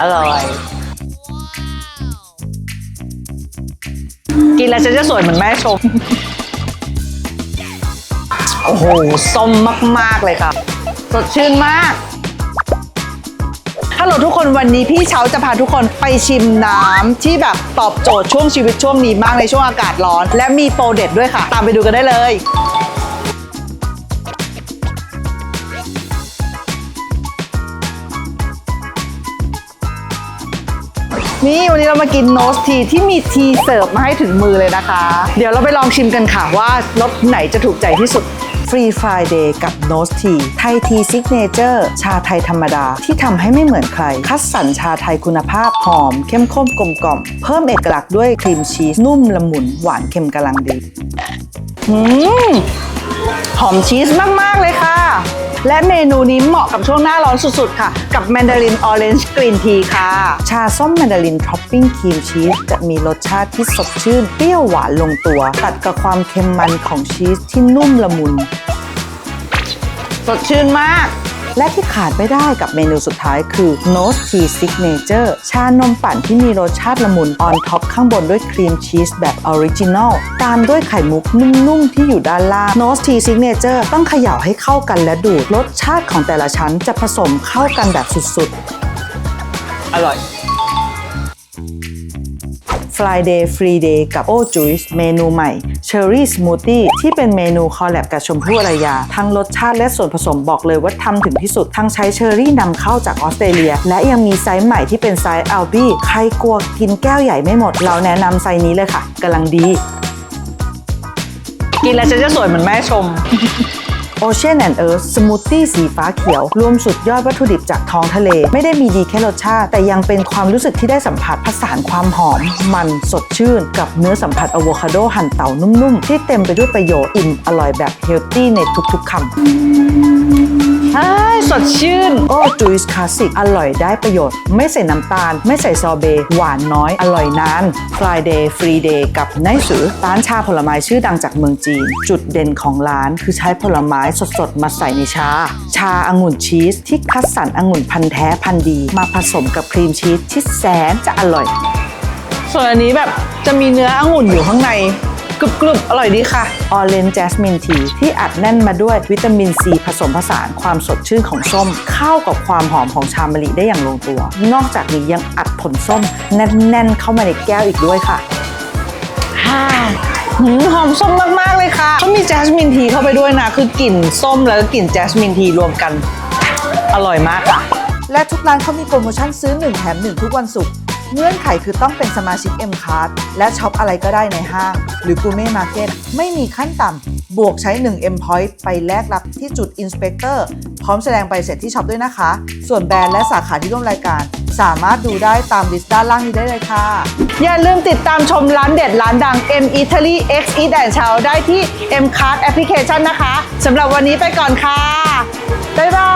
อร่อย กินแล้วฉันจะสวยเหมือนแม่ชม โอ้โห ส้มมาก ๆ เลยค่ะสดชื่นมากฮัลโหลทุกคนวันนี้พี่เช้าจะพาทุกคนไปชิมน้ำที่แบบตอบโจทย์ช่วงชีวิตช่วงนี้มากในช่วงอากาศร้อน และมีโปรเด็ดด้วยค่ะ ตามไปดูกันได้เลย นี่วันนี้เรามากินโนสทีที่มีทีเสิร์ฟมาให้ถึงมือเลยนะคะ เดี๋ยวเราไปลองชิมกันค่ะว่ารสไหนจะถูกใจที่สุดฟรีฟรายเดย์กับโนสทีไทยทีซิกเนเจอร์ชาไทยธรรมดาที่ทำให้ไม่เหมือนใคร คัดสรรชาไทยคุณภาพหอม เข้มข้นกลมกล่อม เพิ่มเอกลักษณ์ด้วยครีมชีส นุ่มละมุน หวานเค็มกำลังดีอืมหอมชีสมาก ๆ เลยค่ะ และเมนูนี้เหมาะกับช่วงหน้าร้อนสุดๆ ค่ะ กับแมนดารินออเรนจ์กรีนทีค่ะ ชาส้มแมนดารินท็อปปิ้งครีมชีสจะมีรสชาติที่สดชื่น เปรี้ยวหวานลงตัว ตัดกับความเค็มมันของชีสที่นุ่มละมุน สดชื่นมาก และที่ขาดไม่ได้กับเมนูสุดท้ายคือ Nose Tea Signature ชานมปั่นที่มีรสชาติละมุนออนท็อปข้างบนด้วยครีมชีสแบบออริจินอลตามด้วยไข่มุกนุ่มๆที่อยู่ด้านล่าง Nose Tea Signature ต้องเขย่าให้เข้ากันและดูดรสชาติของแต่ละชั้นจะผสมเข้ากันแบบสุดๆ อร่อย Friday Free Day กับ O Juice เมนูใหม่ Cherry Smoothie ที่เป็นเมนูคอลแลบกับชมพู่อรยา ทั้งรสชาติและส่วนผสมบอกเลยว่าทำถึงที่สุด ทั้งใช้เชอร์รี่นำเข้าจากออสเตรเลีย และยังมีไซส์ใหม่ที่เป็นไซส์อัลบี้ใครกลัวกินแก้วใหญ่ไม่หมด เราแนะนำไซส์นี้เลยค่ะกำลังดี กินแล้วฉันจะสวยเหมือนแม่ชม Ocean and Earth สมูทตี้สีฟ้าเขียว รวมสุดยอดวัตถุดิบจากท้องทะเล ไม่ได้มีดีแค่รสชาติ แต่ยังเป็นความรู้สึกที่ได้สัมผัสผสานความหอม มันสดชื่น กับเนื้อสัมผัสอะโวคาโดหั่นเตานุ่มๆ ที่เต็มไปด้วยประโยชน์อิ่มอร่อยแบบเฮลตี้ในทุกๆคำ อ้ายสดชื่น โอ้จูสคลาสสิกอร่อยได้ประโยชน์ ไม่ใส่น้ำตาล ไม่ใส่ซอเบต์หวานน้อย อร่อยนาน Friday Free Day กับไนสือร้านชาผลไม้ชื่อดังจากเมืองจีน จุดเด่นของร้านคือใช้ผลไม้สดๆ มาใส่ในชา ชาองุ่นชีส ที่คัดสรรองุ่นพันธุ์แท้พันธุ์ดี มาผสมกับครีมชีสที่แสนจะอร่อย ส่วนอันนี้แบบจะมีเนื้อองุ่นอยู่ข้างใน กรุบๆอร่อยดีค่ะ Orange Jasmine Tea ที่อัดแน่นมาด้วยวิตามินซีผสมผสานความสดชื่นของส้ม เข้ากับความหอมของชามะลิได้อย่างลงตัว นอกจากนี้ยังอัดผลส้มแน่นๆเข้ามาในแก้วอีกด้วยค่ะฮ่าหืมหอมส้มมากๆเลยค่ะเขามีแจสมินทีเข้าไปด้วยนะ คือกลิ่นส้มแล้วก็กลิ่นแจสมินทีรวมกัน อร่อยมากค่ะ และทุกร้านเขามีโปรโมชั่นซื้อ 1 แถม 1 ทุกวันศุกร์ เงื่อนไขคือต้องเป็นสมาชิก M Card และช็อปอะไรก็ได้ในห้าง หรือ Gourmet Market ไม่มีขั้นต่ำ บวกใช้ 1 M Point ไปแลกรับที่จุด Inspector พร้อมแสดงใบเสร็จที่ช็อปด้วยนะคะ ส่วนแบรนด์และสาขาที่ร่วมรายการ สามารถดูได้ตามลิสต์ด้านล่างนี้ได้เลยค่ะ อย่าลืมติดตามชมร้านเด็ดร้านดัง M Italy X Eat and Chow ได้ที่ M Card Application นะคะสำหรับวันนี้ไปก่อนค่ะบ๊ายบาย